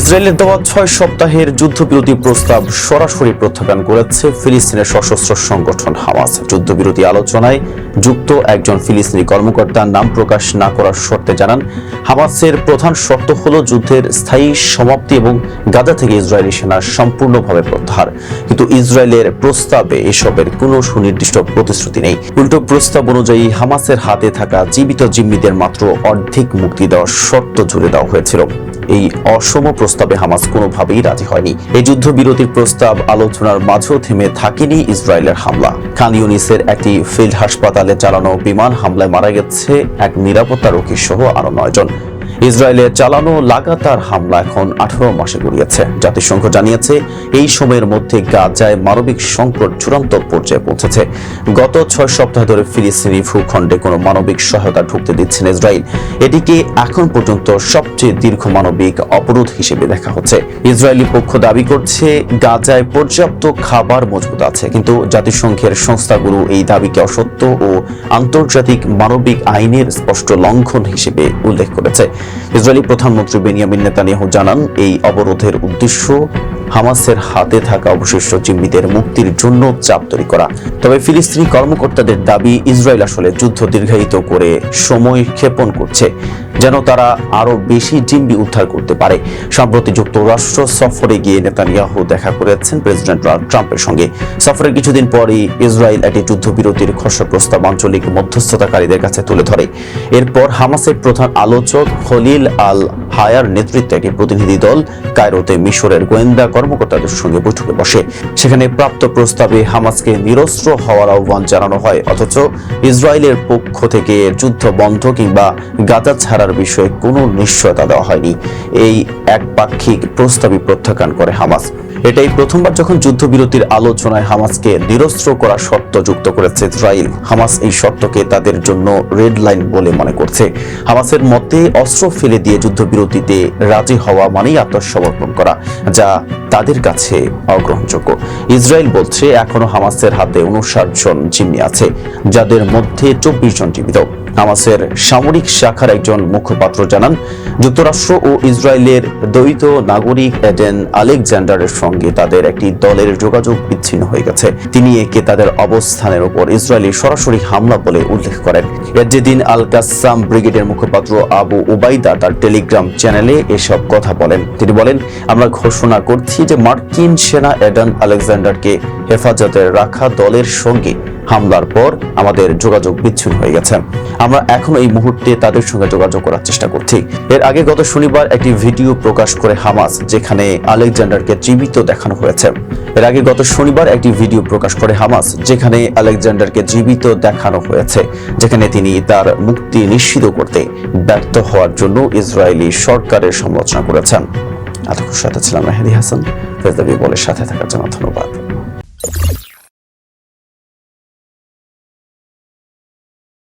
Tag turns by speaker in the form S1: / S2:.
S1: ইসরায়েলের দেওয়া ছয় সপ্তাহের যুদ্ধবিরতি প্রস্তাব সরাসরি প্রত্যাখ্যান করেছে ফিলিস্তিনের সশস্ত্র সংগঠন হামাস যুদ্ধবিরতি আলোচনায় যুক্ত একজন ফিলিস্তিনি কর্মকর্তার নাম প্রকাশ না করার শর্তে জানান হামাসের প্রধান শর্ত হল যুদ্ধের স্থায়ী সমাপ্তি এবং গাদা থেকে ইসরায়েলি সেনা সম্পূর্ণভাবে প্রত্যাহার কিন্তু ইসরায়েলের প্রস্তাবে এসবের কোনো সুনির্দিষ্ট প্রতিশ্রুতি নেই উল্টো প্রস্তাব অনুযায়ী হামাসের হাতে থাকা জীবিত জিম্মিদের মাত্র অর্ধেক মুক্তি দেওয়ার শর্ত জুড়ে দেওয়া হয়েছিল এই অসম প্রস্তাবে হামাস কোনোভাবেই রাজি হয়নি এই যুদ্ধবিরতির প্রস্তাব আলোচনার মাঝেও থেমে থাকেনি ইসরায়েলের হামলা খান ইউনিসের একটি ফিল্ড হাসপাতালে চালানো বিমান হামলায় মারা গেছে এক নিরাপত্তা রক্ষী সহ আরো নয়জন ইসরায়েলের চালানো লাগাতার হামলা এখন আঠারো মাসে গড়িয়েছে জাতিসংঘ জানিয়েছে এই সময়ের মধ্যে গাজায় মানবিক সংকট চূড়ান্ত পর্যায়ে পৌঁছেছে গত ছয় সপ্তাহ ধরে ফিলিস্তিনি ভূখণ্ডে কোনো মানবিক সহায়তা ঢুকতে দিচ্ছেন ইসরায়েল এটিকে এখন পর্যন্ত সবচেয়ে দীর্ঘ মানবিক অবরোধ হিসেবে দেখা হচ্ছে ইসরায়েলি পক্ষ দাবি করছে গাজায় পর্যাপ্ত খাবার মজবুত আছে কিন্তু জাতিসংঘের সংস্থাগুলো এই দাবিকে অসত্য ও আন্তর্জাতিক মানবিক আইনের স্পষ্ট লঙ্ঘন হিসেবে উল্লেখ করেছে ইসরায়েলি প্রধানমন্ত্রী বেনিয়ামিন নেতানিয়াহু জানান এই অবরোধের উদ্দেশ্য হামাসের হাতে থাকা অবশিষ্ট জিম্মিদের মুক্তির জন্য চাপ তৈরি করা তবে ফিলিস্তিনি কর্মকর্তাদের দাবি ইসরায়েল আসলে যুদ্ধ দীর্ঘায়িত করে সময় ক্ষেপণ করছে যেন তারা আরও বেশি জিম্বি উদ্ধার করতে পারে সম্প্রতি যুক্তরাষ্ট্র সফরে গিয়ে নেতানিয়াহু দেখা করেছেন প্রেসিডেন্ট ট্রাম্পের সঙ্গে সফরের কিছুদিন পরই ইসরায়েল একটি যুদ্ধবিরতির খসড়া প্রস্তাব আঞ্চলিক মধ্যস্থতাকারীদের কাছে তুলে ধরে এরপর হামাসের প্রধান আলোচক খলিল আল হায়ার নেতৃত্বে একটি প্রতিনিধি দল কায়রোতে মিশরের গোয়েন্দা কর্মকর্তাদের সঙ্গে বৈঠকে বসে সেখানে প্রাপ্ত প্রস্তাবে হামাসকে নিরস্ত্র হওয়ার আহ্বান জানানো হয় অথচ ইসরায়েলের পক্ষ থেকে যুদ্ধ বন্ধ কিংবা গাজা ছাড়া করার বিষয়ে কোনো নিশ্চয়তা দেওয়া হয়নি এই একপাক্ষিক প্রস্তাবই প্রত্যাখ্যান করে হামাস এটাই প্রথমবার যখন যুদ্ধবিরতির আলোচনায় হামাসকে নিরস্ত্র করা শর্ত যুক্ত করেছে ইসরায়েল হামাস এই শর্তকে তাদের জন্য রেড লাইন বলে মনে করছে হামাসের মতে অস্ত্র ফেলে দিয়ে যুদ্ধবিরতিতে রাজি হওয়া মানেই আত্মসমর্পণ করা যা তাদের কাছে অগ্রহণযোগ্য ইসরায়েল বলছে এখনো হামাসের হাতে উনষাট জন জিম্মি আছে যাদের মধ্যে চব্বিশ জন জীবিত হামাসের সামরিক শাখার একজন মুখপাত্র জানান যুক্তরাষ্ট্র ও ইসরায়েলের দ্বৈত নাগরিক এডেন আলেকজান্ডারের সঙ্গে তাদের একটি দলের যোগাযোগ বিচ্ছিন্ন হয়ে গেছে তিনি একে তাদের অবস্থানের উপর ইসরায়েলি সরাসরি হামলা বলে উল্লেখ করেন এজেদিন আল কাসাম ব্রিগেডের মুখপাত্র আবু উবাইদা তার টেলিগ্রাম চ্যানেলে এসব কথা বলেন তিনি বলেন আমরা ঘোষণা করছি যে মার্কিন সেনা এডান আলেকজান্ডারকে হেফাজতে রাখা দলের সঙ্গে হামলার পর আমাদের যোগাযোগ বিচ্ছিন্ন হয়ে গেছে আমরা এখনো এই মুহূর্তে তাদের সঙ্গে যোগাযোগ করার চেষ্টা করছি এর আগে গত শনিবার একটি ভিডিও প্রকাশ করে হামাস যেখানে আলেকজান্ডারকে জীবিত দেখানো হয়েছে এর আগে গত শনিবার একটি ভিডিও প্রকাশ করে হামাস যেখানে আলেকজান্ডারকে জীবিত দেখানো হয়েছে যেখানে তিনি তার মুক্তি নিশ্চিত করতে ব্যর্থ হওয়ার জন্য ইসরায়েলি সরকারের সমালোচনা করেছেন এতক্ষণ সাথে ছিলাম মেহেদি হাসান ফেজদাবি বলের সাথে থাকার জন্য ধন্যবাদ